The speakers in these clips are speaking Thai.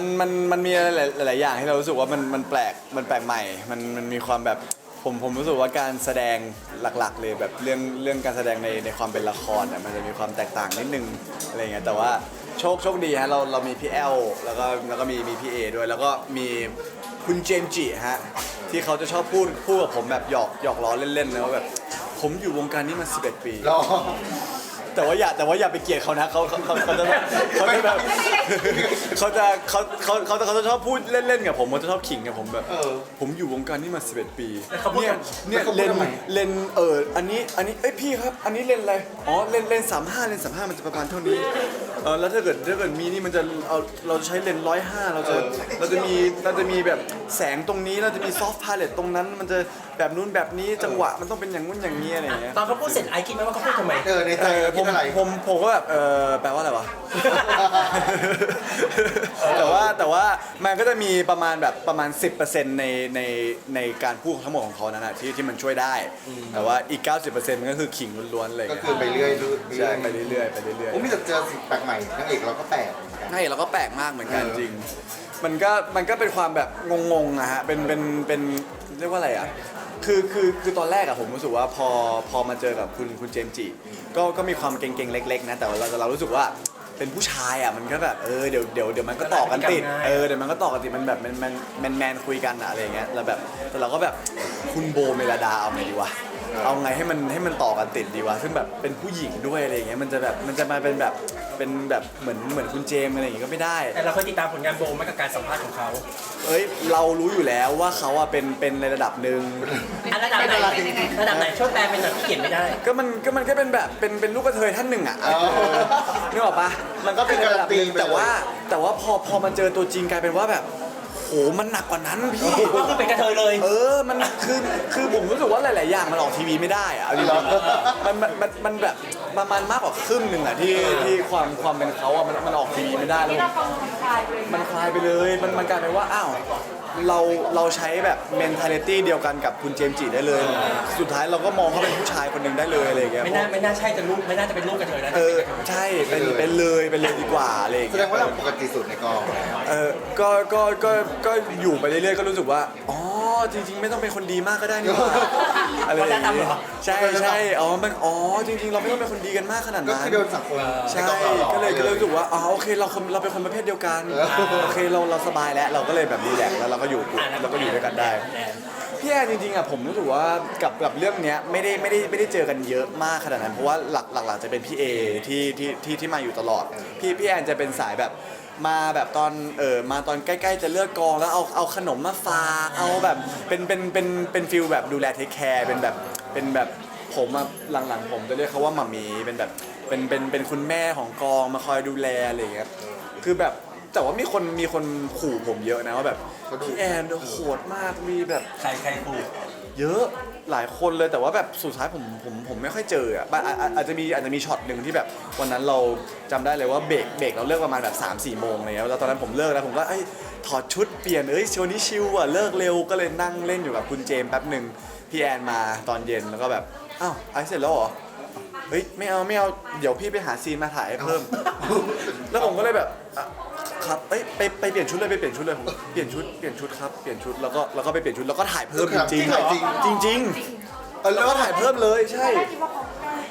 มันมันมันมีอะไรหลายหลายอย่างที่เรารู้สึกว่ามันมันแปลกมันแปลกใหม่ มันมันมีความแบบผมผมรู้สึกว่าการแสดงหลักๆ เลยแบบเรื่องเรื่องการแสดงในในความเป็นละครเนี่ยมันจะมีความแตกต่างนิดนึงอะไรเงี้ยแต่ว่าโชคโชคดีฮะเราเรามีพี่แอลแล้วก็แล้วก็มีมีพี่เอด้วย แล้วก็มีคุณเจมส์จิฮะที่เขาจะชอบพูดพูดกับผมแบบหยอกหยอกล้อเล่นๆนะว่าแบบผมอยู่วงการนี้มา 11 ปี รอ แต่ว่าอย่าแต่ว่าอย่าไปเกลียดเขานะเขาเขาเขาเขาจะแบบเขาจะแบบเขาจะเขาเขาเขาจะเขาจะชอบพูดเล่นๆกับผมเขาจะชอบขิงกับผมแบบ เออ ผมอยู่วงการนี้มา 11 ปีแล้วเขาพูดเนี่ยกับเนี่ยแล้วเขาพูเลดนทำไม เลนเอออันนี้อันนี้เอ้ยพี่ครับ อันนี้เลนอะไรอ๋อเลนเลนสามห้าเลนสามห้ามันจะประมาณเท่านี้ เออแล้วถ้าเกิดถ้าเกิดมีนี่มันจะเอาเราจะใช้เลนร้อยห้าเราจะเราจะมีเราจะมีแบบแสงตรงนี้เราจะมีซอฟต์พาเลตตรงนั้น มันจะแบบนู้นแบบนี้จังหวะมันต้องเป็นอย่างนู้นอย่างนี้อะไรอย่างเงี้ยตอนเขาพูดเสร็จไอซ์คิดไหมว่าเขาพูดทำไม เออในใจเออเราผคิดมอะไร ผมผมก็แบบเออแปลว่าอะไรวะ แต่ว่าแต่ว่ามันก็จะมีประมาณแบบประมาณ 10%ในในในการพูดทั้งหมดของเขานั่นแหะที่ที่มันช่วยได้ แต่ว่าอีก 90%มันก็คือขิงล้วนๆเลยก็คือไปเรื่อยๆใช่ไปเรื่อยๆไปเรื่อยผมมีแต่เจอสิ่งแปลกใหม่นางเอกเราก็แปลกเหมือนกันๆใช่เราก็แปลกมากเหมือนกันเออ จริง มันก็มันก็เป็นความแบบงงๆอะฮะ เป็นเป็นเป็นเรียกว่าอะไรอะคือคือคือตอนแรกอะผมรู้สึกว่าพอพอมาเจอกับคุณคุณเจมส์จิก็ก็มีความเก่งๆเล็ก ๆ นะ แต่ว่าเราเรารู้สึกว่าเป็นผู้ชายอะมันก็แบบเออเดี๋ยวเดี๋ยวเดี๋ยวมันก็ต่อกันติดง่ายเออเดี๋ยวมันก็ต่อกันติดมันแบบมันมันแมนแมนคุยกันอะอะไรอย่างเงี้ยแล้วแบบแต่เราก็แบบคุณโบเมลดาเอาไงดีวะ เอาไงให้มันให้มันต่อกันติดดีวะ ซึ่งแบบเป็นผู้หญิงด้วยอะไรอย่างเงี้ยมันจะแบบมันจะมาเป็นแบบ เป็นแบบเหมือนเหมือนคุณเจมส์อะไรอย่างเงี้ยก็ไม่ได้ แต่เราเคยติดตามผลงานโบมากับการสัมภาษณ์ของเขาเอ้ยเรารู้อยู่แล้วว่าเขาอะเป็นเป็นในระดับหนึ่ง อันระดับไหนระดับไหนช่วยแปลเป็นแบบที่เขียนไม่ได้ ก็มันก็มันก็เป็นแบบเป็นเป็นลูกกระเทยท่านหนึ่งอะอ๋อเออนึกออกปะมันก็เป็นในระดับหนึ่งเป็นการันตีไปเลยแต่ว่าแต่ว่าพอพอมันเจอตัวจริงกลายเป็นว่าแบบ โหมันหนักกว่านั้นพี่ ก็คือเป็นกระเทยเลย เออ มันคือคือผมรู้สึกว่าหลาย ๆ อย่างมันออกทีวีไม่ได้อะเอาจริงๆมันมันมันมันแบบประมาณมากกว่าครึ่งหนึ่งอะที่ที่ความความเป็นเขาอะมันมันออกทีวีไม่ได้แล้วที่เราฟังมันคลายไปเลยมันคลายไปเลย มันมันกลายเป็นว่า อ้าว เราเราใช้แบบ mentality เดียวกันกับคุณเจมส์จิได้เลย สุดท้ายเราก็มองเขาเป็นผู้ชายคนหนึ่งได้เลยอะไรอย่างเงี้ยไม่น่าไม่น่าใช่จะลูกไม่น่าจะเป็นลูกกระเทยนะเออใช่เป็นเป็นเลยเป็นเลยดีกว่าอะไรอย่างแสเงี้ดยงว่าเราปกติสุดในกองเออก็ก็ ก็ ก็อยู่ไปเรื่อยๆ ก็รู้สึกว่า อ๋อ จริงๆ ไม่ต้องเป็นคนดีมากก็ได้นี่หว่าอะไรอย่างเงี้ยใช่ใช่อ๋อมันอ๋อจริง ๆ เราไม่ต้องเป็นคนดีกันมากขนาดก็นั้นคือโดนสังคม ใช่นกองราหอก็เลยก็เลยรู้สึกว่าอ๋อโอเคเราคนเราเป็นคนประเภทเดียวกันเออ โอเคเราเราสบายแล้วเราก็เลยแบบรีแลกซ์แล้วเราก็อยู่อะแล้วเราก็อยู่ด้วยกันได้ แอนพี่แอนจริงๆอะผมรู้สึกว่ากับกับเรื่องเนี้ยไม่ได้ไม่ได้ไม่ได้เจอกันเยอะมากขนาดนั้นเพราะว่าหลักหลักๆจะเป็นพี่เอที่ที่ที่ที่มาอยู่ตลอด พี่พี่แอนจะเป็นสายแบบ มาแบบตอนเออมาตอนใกล้ๆจะเลือกกองแล้วเอาเอาขนมมาฝากเอาแบบเป็นเป็นเป็นเป็นฟิลแบบดูแลเทคแคร์เป็นแบบเป็นแบบผมอะหลังๆ ผมจะเรียกเขาว่าหมามีเป็นแบบเป็นเป็นเป็นคุณแม่ของกองมาคอยดูแลอะไรอย่างเงี้ยคือแบบแต่ว่ามีคนมีคนขู่ผมเยอะนะว่าแบบพี่แอนโหดมากมีแบบ ใครใครครู เยอะหลายคนเลยแต่ว่าแบบสุดท้ายผมผมผมไม่ค่อยเจออะบางอาอาอาจจะมีอาจจะมีช็อตหนึ่งที่แบบวันนั้นเราจำได้เลยว่าเบรกเบรกเราเลิกประมาณแบบ3ามสี่โมงอะไรเงี้ยแล้วตอนนั้นผมเลิกแล้วผมก็เอ้ยถอดชุดเปลี่ยนเอ้ยชวนนี้ชิลอะเลิกเร็วก็เลยนั่งเล่นอยู่กับคุณเจมส์แป๊บหนึ่งพี่แอนมาตอนเย็นแล้วก็แบบอ้าวไอซ์เสร็จแล้วเหรอเฮ้ยไม่เอาไม่เอาเดี๋ยวพี่ไปหาซีนมาถ่ายให้เพิ่ม แล้วผมก็เลยแบบอะ ครับเอ้ยไปไปเปลี่ยนชุดเลยไปเปลี่ยนชุดเลยผมเปลี่ยนชุดเปลี่ยนชุดครับเปลี่ยนชุดแล้วก็แล้วก็ไปเปลี่ยนชุดแล้วก็ถ่ายเพิ่มจริงถ่ายจริงๆจริงๆเออแล้วก็ถ่ายเพิ่มเลยใช่ได้คิดว่าเขาแกล้ง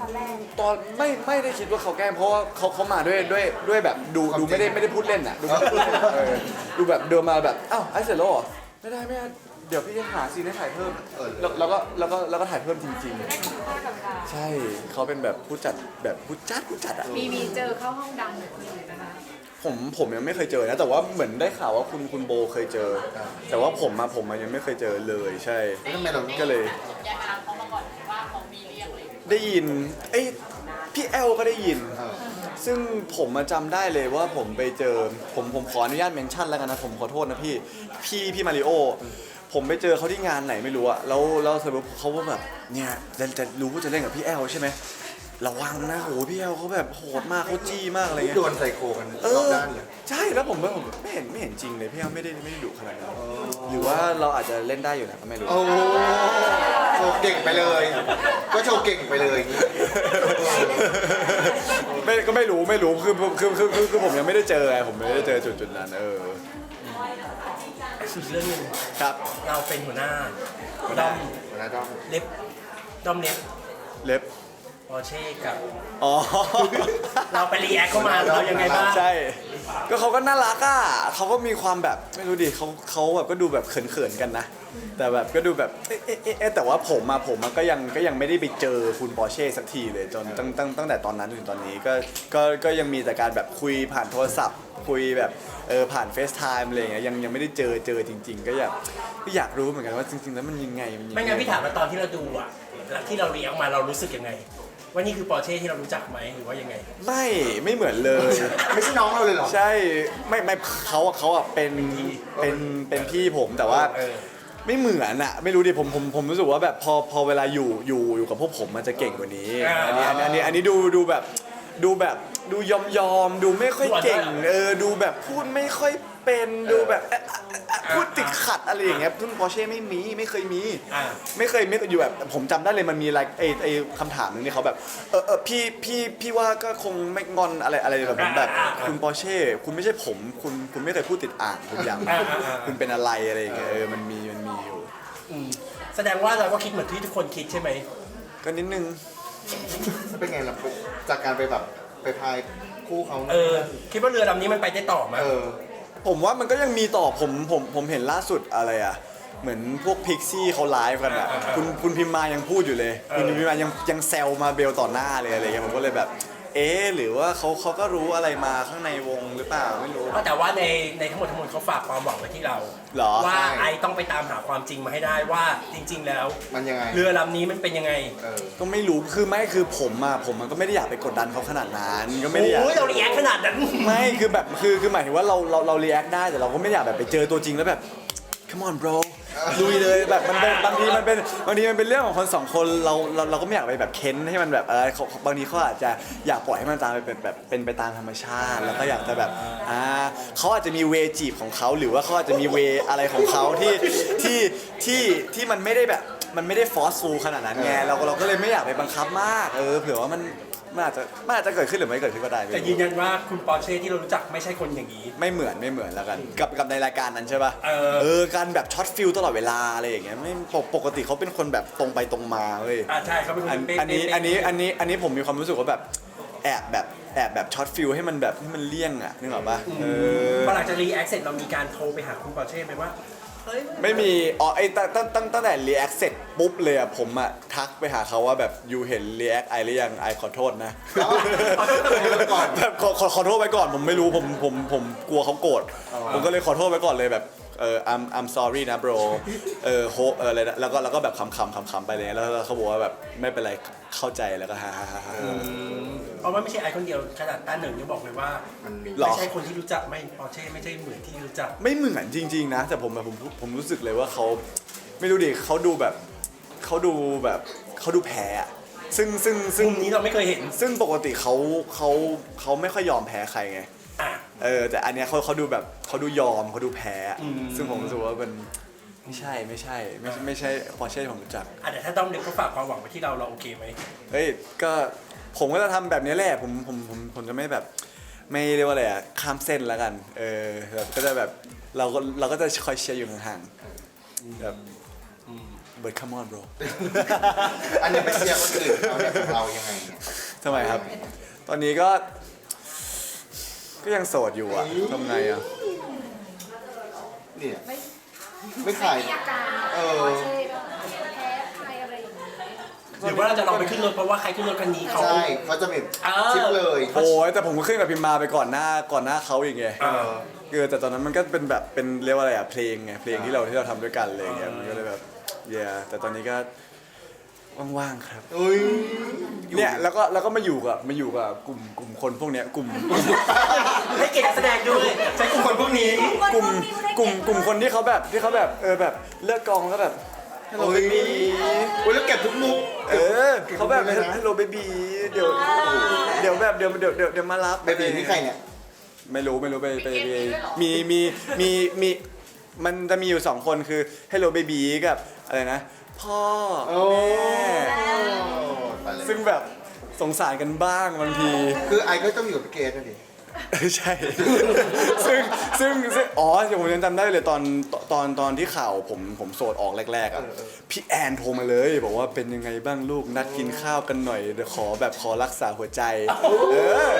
ตอนแรกตอนไม่ไม่ได้คิดว่าเขาแกล้งเพราะว่าเขาเขามาด้วยด้วยด้วยแบบดูดูไม่ได้ไม่ได้พูดเล่นอะดูไม่ได้พูดเล่นเออดูแบบเดินมาแบบอ้าวไอ้เสร็จแล้วเหรอไม่ได้ไม่ได้เดี๋ยวพี่จะหาซีนให้ถ่ายเพิ่มเออ แล้วแล้วก็แล้วก็แล้วก็ถ่ายเพิ่มจริง ได้คิดว่ากับดาๆใช่เขาเป็นแบบผู้จัดแบบผู้จัดผู้จัดอะมีมีเจอเข้าห้องดำหรือคนอื่นนะคะ ผมผมยังไม่เคยเจอนะ แต่ว่าเหมือนได้ข่าวว่าคุณคุณโบเคยเจอ แต่ว่าผมมาผมมายังไม่เคยเจอเลยใช่ แล้วทำไมเราก็เลย ยายมาเขามาก่อนว่าเขามีเรียกเลยได้ยินเอ้ยพี่แอลก็ได้ยิน เออซึ่งผมมาจำได้เลยว่าผมไปเจอ ผมผมขออนุญาตเมนชั่นแล้วกันนะ ผมขอโทษนะพี่ พี่พี่มาริโอ ผมไปเจอเขาที่งานไหนไม่รู้อะแล้วแล้วสร็จปุ๊บเขาว่าแบบเนี่ยจะจะรู้ว่าจะเล่นกับพี่แอลใช่ไหม ระวังนะโหพี่แอลเขาแบบโหดมากเขาจี้มากอะไรเงี้ย โดนไซโคกันเอรอบอด้านเลย ใช่แล้วผมว่าผมไม่เห็นไม่เห็นจริงเลยพี่แอลไม่ได้ไม่ได้ดุขนาดนั้นหรือว่าเราอาจจะเล่นได้อยู่นะก็ไม่รู้โอ้แโชว์เก่งไปเลย ก็โชว์เก่งไปเลยไม่ก็ไม่รู้ไม่รู้คือคือคือคือคือผมยังไม่ได้เจอไงผมไม่ได้เจอจุดจุดนั้นเอออีกเรื่องหนึ่งครับเราเป็นหัวหน้าดอมหัวหน้าด้อมเล็บดอมเล็บเล็บ ปอร์เช่กับ อ๋อ เราไปรีแอคเข้ามาเรายังไงบ้างใช่ ก็เขาก็น่ารักอะเขาก็มีความแบบไม่รู้ดิเขาเขาแบบก็ดูแบบเขินๆกันนะ แต่แบบก็ดูแบบเอ๊ะเอ๊ะเอ๊ะเอ๊ะแต่ว่าผมมาผมอะก็ยังก็ยังไม่ได้ไปเจอคุณปอร์เช่สักทีเลยจนตั้งตั้งตั้งแต่ตอนนั้นถึงตอนนี้ก็ก็ก็ยังมีแต่การแบบคุยผ่านโทรศัพท์ คุยแบบเออผ่านเฟซไทม์อะไรอย่างเงี้ยยังยังไม่ได้เจอเจอจริง ๆ ก็อยากก็อยากรู้เหมือนกันว่าจริง ๆ แล้วมันยังไงมันยังไม่งั้นพี่ถามว่าตอนที่เราดูอะแล้วที่เรารีแอคมาเรารู้สึกยังไง ว่านี่คือปอร์เช่ที่เรารู้จักไหมหรือว่ายังไง ไม่ไม่เหมือนเลย ไม่ใช่น้องเราเลยเหรอ ใช่ไม่ไม่เขาอะเขาอะเป็นเป็นเป็นพี่ผมแต่ว่าเออ ไม่เหมือนอะไม่รู้ดิผมผมผมรู้สึกว่าแบบพอพอเวลาอยู่อยู่อยู่กับพวกผมมันจะเก่งกว่านี้อันนี้อันนี้อันนี้อันนี้ดูดูแบบดูแบบดูยอมยอมดูไม่ค่อยเก่งเออดูแบบพูดไม่ค่อยเป็นดูแบบเอ๊ะเอ๊ะเอ๊ะ พูดติดขัดอะไรอย่างเงี้ยซึ่งปอร์เช่ไม่มีไม่เคยมี อ่า ไม่เคยไม่อยู่แบบผมจำได้เลยมันมีอะไรไอไอคำถามหนึงที่เขาแบบเออเออพี่พี่พี่ว่าก็คงไม่งอนอะไรอะไรแบบนั้นแบบอ่าอ่าอ่าคุณปอร์เช่คุณไม่ใช่ผมคุณคุณไม่เคยพูดติดอ่างทุกอย่างอ่าอ่าอ่า คุณเป็นอะไรอะไรอย่างเงี้ยเออมันมีมันมีอยู่ อืมแสดงว่าเราก็คิดเหมือนที่ทุกคนคิดใช่ไหม ก็นิดนึงแล้วเป็นไงล่ะจากการไปแบบไปพายคู่เขาเออ คิดว่าเรือลำนี้มันไปได้ต่อไหม เออ ผมว่ามันก็ยังมีต่อผมผมผมเห็นล่าสุดอะไรอะ เหมือนพวกพิกซี่เขาไลฟ์กันอะคุณคุณพิมมายังพูดอยู่เลย คุณพิมมายังยังแซวมาเบลต่อหน้าเลยอะไรเงี้ยผมก็เลยแบบ เอ๊ะหรือว่าเขาเขาก็รู้อะไรมาข้างในวงหรือเปล่าไม่รู้แต่ว่าในในทั้งหมดทั้งมวลเขาฝากความหวังไว้ที่เรา เหรอว่าใช่ ไอต้องไปตามหาความจริงมาให้ได้ว่าจริง ๆ แล้ว มันยังไงเรือลำนี้มันเป็นยังไงเออ ก็ไม่รู้คือไม่คือผมอะผมมันก็ไม่ได้อยากไปกดดันเขาขนาดนั้นก็ไม่ได้อยาก โอ้ยเรารีแอคขนาดนั้น ไม่คือแบบคือคือหมายถึงว่าเราเราเราเรียกได้แต่เราก็ไม่อยากแบบไปเจอตัวจริงแล้วแบบ come on bro ลุยเลยแบบมันเป็นบางทีมันเป็นบางทีมันเป็นเรื่องของคนสองคนเราเราเราก็ไม่อยากไปแบบเค้นให้มันแบบเออเขาบางทีเขาอาจจะอยากปล่อยให้มันตามไปเป็นแบบเป็นไปตามธรรมชาติ แล้วก็อยากจะแบบอ่าเขาอาจจะมีเวจีบของเขาหรือว่าเขาอาจจะมีเวอะไรของเขาที่ที่ที่ที่มันไม่ได้แบบมันไม่ได้ฟอสฟูขนาดนั้นไงเราเราก็เลยไม่อยากไปบังคับมาก เออเผื่อว่ามัน มันอาจจะมันอาจจะเกิดขึ้นหรือไม่เกิดขึ้นก็ได้ไม่แต่รู้ยืนยันว่าคุณปอร์เช่ที่เรารู้จักไม่ใช่คนอย่างนี้ ไม่เหมือนไม่เหมือนแล้วกัน กับกับในรายการนั้นใช่ป่ะเออเออการแบบช็อตฟิลตลอดเวลาอะไรอย่างเงี้ยไม่ปกปกติเขาเป็นคนแบบตรงไปตรงมาเว้ย อ่าใช่เขาเป็นคอันนเป๊ะอันนี้เป๊ะอันนี้อันนี้อันนี้ผมมีความรู้สึกว่าแบบแอบแบบแอบแบบช็อตฟิลให้มันแบบให้มันเลี่ยงอะนึกออกปะเออ พอหลังจากรีแอคเสร็จเรามีการโทรไปหาคุณปอร์เช่ไหมว่า เฮ้ยไม่มี อ๋อ ไอ้ตั้งตั้งตั้งตั้งแต่รีแอคเสร็จปุ๊บเลยอะผมอะทักไปหาเขาว่าแบบยูเห็นรีแอคไอหรือยังไอขอโทษนะก่อน แบบขอขอขอโทษไปก่อนผมไม่รู้ผมผมผมกลัวเขาโกรธผมก็เลยขอโทษไปก่อนเลยแบบ เออ I'm I'm sorry นะ bro เออโฮเอออะไรนะแล้วก็แล้วก็แบบขำๆขำๆไปเลยแล้วแล้วเขาบอกว่าแบบไม่เป็นไรเข้าใจแล้วก็ฮ่าฮ่าฮ่าฮ่า เพราะว่าไม่ใช่ไอคนเดียวขนาดต้าหนึ่งยังบอกเลยว่ามันมี หรอ ไม่ใช่คนที่รู้จักไม่ปอร์เช่ไม่ใช่เหมือนที่รู้จัก ไม่เหมือนจริง ๆ นะ แต่ผมแบบผมผมรู้สึกเลยว่าเขาไม่รู้ดิเขาดูแบบเขาดูแบบเขาดูแพ้อะซึ่งซึ่งซึ่ง มุมนี้เราไม่เคยเห็น ซึ่งปกติเขาเขาเขาไม่ค่อยยอมแพ้ใครไงอะ เออแต่อันเนี้ยเขาเขาดูแบบเขาดูยอมเขาดูแพ้อะอืม ซึ่งผมรู้สึกว่ามันไม่ใช่ไม่ใช่ไม่ใช่ไม่ใช่พอเช่ที่ผมรู้จัก อะแต่ถ้าต้อมเล็กเขาฝากความหวังไว้ที่เราเราโอเคไหม เฮ้ยก็ผมก็จะทำแบบนี้แหละผมผมผมผมจะไม่แบบ ไม่เรียกว่าอะไรอะข้ามเส้นแล้วกัน เออแบบก็จะแบบเราก็เราก็จะคอยเชียร์อยู่ห่างๆแบบเบิร์ดคัมออน bro อันนี้ไปเชียร์คนอื่นเขาเนี่ยของเรายังไงเนี่ยทำไมครับ ตอนนี้ก็ ก็ยังโสดอยู่อะทำไงอะ เนี่ย ไม่ไม่ขาย มีอาการเออปอร์เช่แบบแพ้ใครอะไรอย่างนี้หรือว่าเราจะลองไปขึ้นรถเพราะว่าใครขึ้นรถคันนี้เขา ใช่เขาจะมีเออ ชิปเลยโอ้ยแต่ผมก็ขึ้นกับพิมมาไปก่อนหน้าก่อนหน้าเขาอีกไงเออ คือแต่ตอนนั้นมันก็เป็นแบบเป็นเรียกว่าอะไรอะเพลงไงเพลงที่เราที่เราทำด้วยกันอะไรอย่างเงี้ยมันก็เลยแบบเย่แต่ตอนนี้ก็ ว่างๆครับ อุ้ยเนี่ยแล้วก็แล้วก็มาอยู่กับมาอยู่กับกลุ่มกลุ่มคนพวกเนี้ยกลุ่มให้เกียรตินักแสดงด้วยใช้กลุ่มคนพวกนี้ กลุ่มกลุ่มกลุ่มคนที่เขาแบบที่เขาแบบเออแบบเลิกกองแล้วแบบฮัลโหลโอ้เบยบีอุ้ยแล้วเก็บทุกมุก เออเขาแบบเลยนะฮัลโหลเบบีเดี๋ยวเดี๋ยวแบบเดี๋ยวเดี๋ยวเดี๋ยวเดี๋ยวมารับเบบีนี่ใครเนี่ยไม่รู้ไม่รู้ไปไปไปมีมีมีมีมันจะมีอยู่สองคนคือ Hello Baby กับอะไรนะ พ่อโอ้แม่ไปเลยซึ่งแบบสงสารกันบ้างบางที คือไอก็ต้องอยู่กับพี่เกดนะดิ ใช่ ซึ่งซึ่งซึ่งอ๋อผมยังจำได้เลยตอนตอนตอนที่ข่าวผมผมโสดออกแรกๆอะเออเออพี่แอนโทรมาเลยบอกว่าเป็นยังไงบ้างลูกนัดกินข้าวกันหน่อยเดี๋ยวขอแบบขอรักษาหัวใจเออ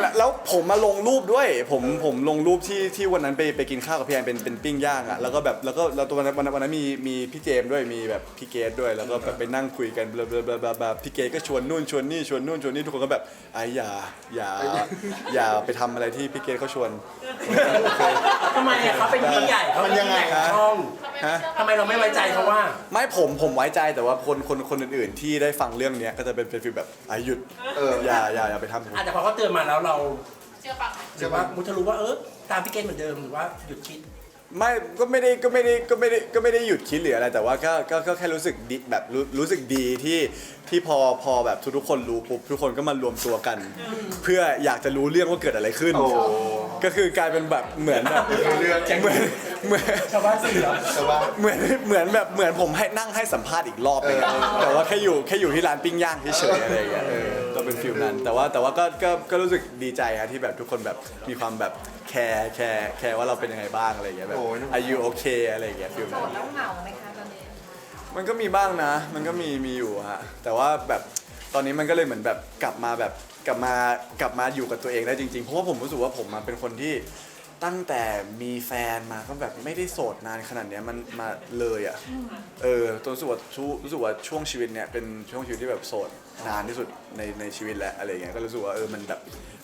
แล้วแล้วผมมาลงรูปด้วย ผมผมลงรูปที่ที่วันนั้นไปไปกินข้าวกับพี่แอนเป็นเป็นปิ้งย่างอะแล้วก็แบบแล้วก็แล้วตัววันนั้นวันนั้นวันนั้นมีมีพี่เจมส์ด้วยมีแบบพี่เกดด้วยแล้วก็แบบไปนั่งคุยกันบลาบลาบลาบลาบลาพี่เกดก็ชวนนู่นชวนนี่ชวนนู่นชวนนี่ทุกคนก็แบบไอ้อย่าอย่าอย่าไปทำอะไรที่พี่เกดเขาชวน ทำไมอะเขาเป็นพี่ใหญ่เขาเป็นพี่ใหญ่ของช่องฮะ ทำไมเราไม่ไว้ใจเขาว่า ไม่ผมผมไว้ใจแต่ว่าคนคนคนอื่นๆที่ได้ฟังเรื่องเนี้ยก็จะเป็นเป็นฟีลแบบอาหยุดเออ อย่าอย่าอย่าไปทำผมอาจจะพอเขาเตือนมาแล้วเราเชื่อฟังหรือว่ามุทะรู้ว่าเออตามพี่เกณฑ์เหมือนเดิมหรือว่าหยุดคิด ไม่ก็ไม่ได้ก็ไม่ได้ก็ไม่ได้ก็ไม่ได้หยุดคิดหรืออะไรแต่ว่าก็ก็ก็แค่รู้สึกดีแบบรู้รู้สึกดีที่ที่พอพอแบบทุกๆคนรู้ปุ๊บทุกคนก็มารวมตัวกัน เพื่ออยากจะรู้เรื่องว่าเกิดอะไรขึ้น โอ้ก็คือกลายเป็นแบบเหมือนแบบรู้เรื่องเหมือน เหมือนชาวบ้านสื่อเหรอแต่ว่าเหมือนเหมือนแบบเหมือนผมให้นั่งให้สัมภาษณ์อีกรอบหนึงอะเออแต่ว่าแค่อยู่แค่อยู่ที่ร้านปิ้งย่างเฉยๆอะไรอย่างเงี้ยเออก็เป็นฟิลนั้น แต่ว่าแต่ว่าก็ก็ก็รู้สึกดีใจฮะที่แบบทุกคนแบบมีความแบบแคร์แคร์แคร์ว่าเราเป็นยังไงบ้างอะไรอย่างเงี้ยแบบ โอ้ยอายุโอเคอะไรอย่างเงี้ยฟิลโสนั้น ดแล้วเหงาไหมคะตอนนี้มันก็มีบ้างนะ มันก็มีมีอยู่ฮะ แต่ว่าแบบตอนนี้มันก็เลยเหมือนแบบกลับมาแบบกลับมากลับมาอยู่กับตัวเองได้จริงๆ เพราะว่าผมรู้สึกว่าผมมาเป็นคนที่ ตั้งแต่มีแฟนมาก็แบบไม่ได้โสดนานขนาดเนี้ยมันมาเลยอะ เออตัวรู้สึกว่าช่วงรู้สึกว่าช่วงชีวิตเนี่ยเป็นช่วงชีวิตที่แบบโสดนานที่สุดในในชีวิตแล้วอะไรเงี้ยก็รู้สึกว่าเออมันแบบ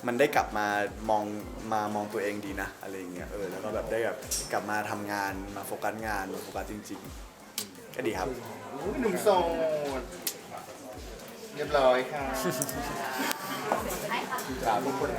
มันได้กลับมามองมามองตัวเองดีนะอะไรเงี้ยเออแล้วก็แบบได้แบบกลับมาทำงานมาโฟกัสงานมาโฟกัสจริง ๆ ก็ดีครับ อุ๊ยหนุ่มโสดเรียบร้อยค่ะครับทุกคน